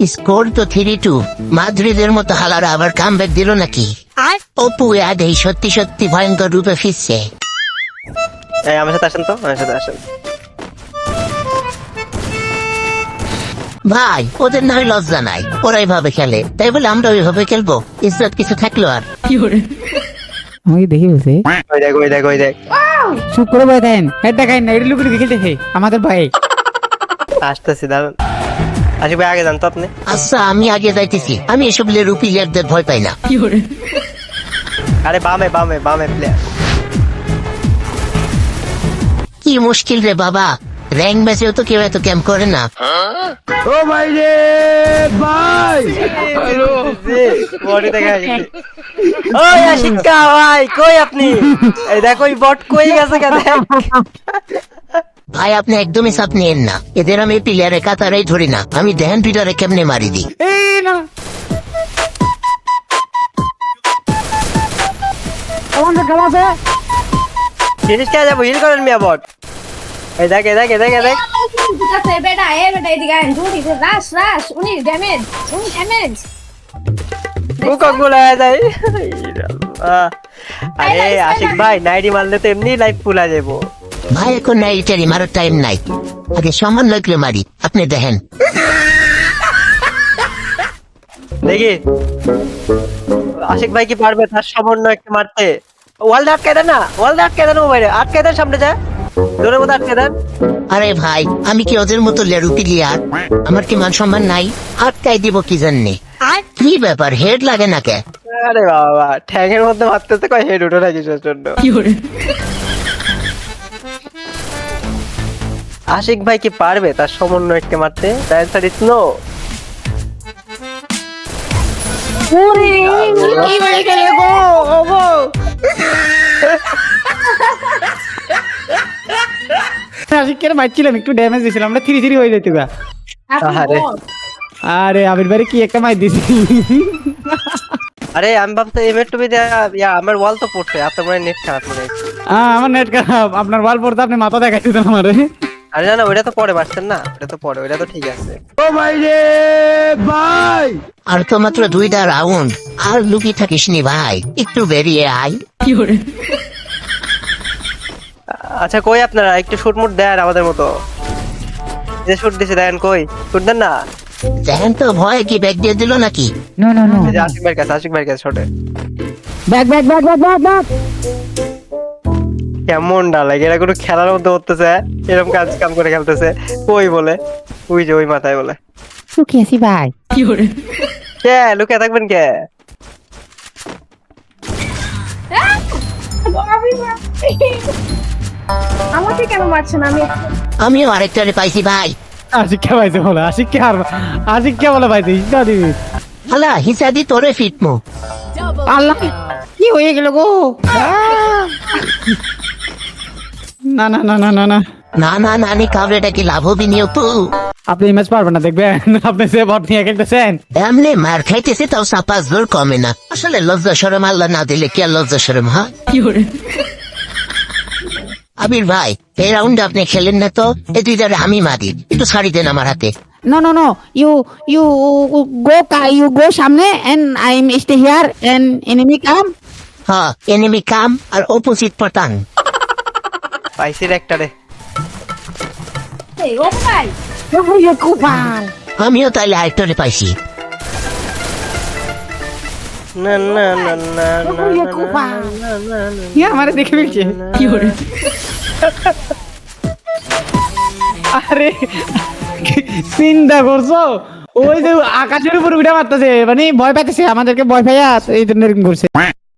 Score তো three two মাদ্রিদের মতো হালারা আবার কামব্যাক দিল নাকি? আর? অপু আদেই সত্যি সত্যি ভয়ঙ্কর রূপে ফিরছে। এই আমার সাথে আসেন তো আমার সাথে আসেন। ভাই ওদের না হয় লজ্জা নাই। ওরা এইভাবে খেলে। তাই বলে আমরা ওইভাবে খেলব। ইজ্জত কিছু থাকল আর। আমাকে দেখি বলছে? ওই দেখ ওই দেখ ওই দেখ। শুক্র ভাই দেন হেড দেখাই না এটা খেলতেছে। আমাদের ভাই আসতেছি দাঁড়ান। আশিক ভাই আগে জানতো আপনি। আচ্ছা আমি আগে যাইতেছি। আমি এসব লেরু প্লেয়ারদের ভয় পাই না। আরে বামে বামে বামে প্লেয়ার কি মুশকিল রে বাবা। র্যাঙ্ক ম্যাচেও তো কেউ এত ক্যাম্প করে না বডি দেখে আসছি ওই আশিকা ভাই কই আপনি এই দেখো ওই বট কই গেছে কেন ভাই আপনি একদমই চাপ নিয়েন না এদের আমি প্লেয়ারের কাতারাই ধরি না আমি দেহেন পিটারে কেমনে মারি দিই এই না আমাদের খেলাছে জিনিস কে যাব হিল করেন মিয়া বট এই দেখ এই দেখ এই দেখ এই দেখ। আছে বেটা এ বেটা এদিকে আয় জলদি রাশ রাশ উনি ড্যামেজ উনি ড্যামেজ বুককগুলো যায় আহ, আরে আশিক ভাই নাইটি মারলে তো এমনি লাইফ ফুলা যাব ভাই এখন নাই ইটারি মারার টাইম নাই। আগে সমান লাগলে মারি। আপনি দেখেন। দেখি। আশিক ভাই কি পারবে তার সমন্বয় একটা মারতে? ওয়াল আটকে দেন না ওয়াল আটকে দেন মোবাইলে। আটকে দেন সামনে যায় জোরের মধ্যে আটকে দেন। আরে ভাই আমি কি ওদের মতো লেরু প্লেয়ার? আমার কি মান সম্মান নাই? আটকাই দিব কি জাননি? আর? কি ব্যাপার হেড লাগে না কে? আরে বাবা ঠ্যাংয়ের মধ্যে মারতেছে কয় হেড উঠে না কিছুর জন্য। আশিক ভাই কি পারবে তার সমন্বয়কে মারতে? দ্যান্সার ইজ নো কি হয়ে গেল গো? আশিকের মারছিলাম একটু ড্যামেজ দিয়েছিলাম আমরা থ্রি থ্রি হয়ে যেত আরে। আরে আবির বাড়ি কি একটা মার দিছি আরে আমি ভাবতে এম এর টুবি ইয়া আমার ওয়াল তো পড়ছে আপনার মনে নেট খারাপ মনে হয়। আমার নেট খারাপ আপনার ওয়াল পড়তে আপনি মাথা দেখাইতে দেন আমারে। আরে না না ওইটা তো পরে পারছেন না ওটা তো পরে ওইটা তো ঠিক আছে। আর তো মাত্র দুইটা রাউন্ড আর লুকি থাকিস নি ভাই একটু বেরিয়ে আয়। আচ্ছা কই আপনারা? একটু শুট মুট দেন আমাদের মতো। যে শুট দিছে দেন কই? শুট দেন না? দেখেন তো ভয় কি ব্যাগ দিয়ে দিল নাকি? নো নো নো আশিক ভাইয়ের কাছে আশিক ভাইয়ের কাছে শটে back back back back back back কেমন না লাগে এরা কোনো খেলার মধ্যে করতেছে এরকম কাজ কাম করে খেলতেছে। কই বলে? ওই যে ওই মাথায় বলে। সুখী আছি ভাই। কে লুকে থাকবেন কে? আমাকে কেন মারছেন আমি? আমিও আরেকটারে পাইছি ভাই। আশিক কে পাইছে বলে আশিক কে আর আশিক কে বলে পাইছে ইস্তা দিবি। হালা হিসাদি তোরে ফিটমো। আল্লাহ কি হয়ে গেল গো? না না না না না না। না না নানি কাবরেটা কি লাভ হবি নি অপু? আপনি ইমেজ পারবেন না দেখবেন। আপনি সে বট নিয়ে খেলতেছেন। এমনি মার খাইতেছে তাও সাপাস জোর কমে না। আসলে লজ্জা সরম আল্লাহ না দিলে কি লজ্জা সরম হয় আবির ভাই এই রাউন্ড আপনি খেলেন না তো এই দুইটারে আমি মারি একটু ছাড়ি দেন আমার হাতে No, no, no. You you go you go সামনে and I'm stay here and enemy come. হ্যাঁ এনিমি কাম আর অপোজিট পটাং পাইছি রে একটা রে এই ও ভাই Oh. আমিও তাইলে আরেকটারে পাইছি না না না না না you kupal. আমারে দেখে ফেলছে। আরে চিন্তা করছ? ওই যে আকাশের উপর উঠে মারতেছে মানে ভয় পাইতেছে আমাদেরকে ভয় পাইয়া এই জন্য এরকম করছে।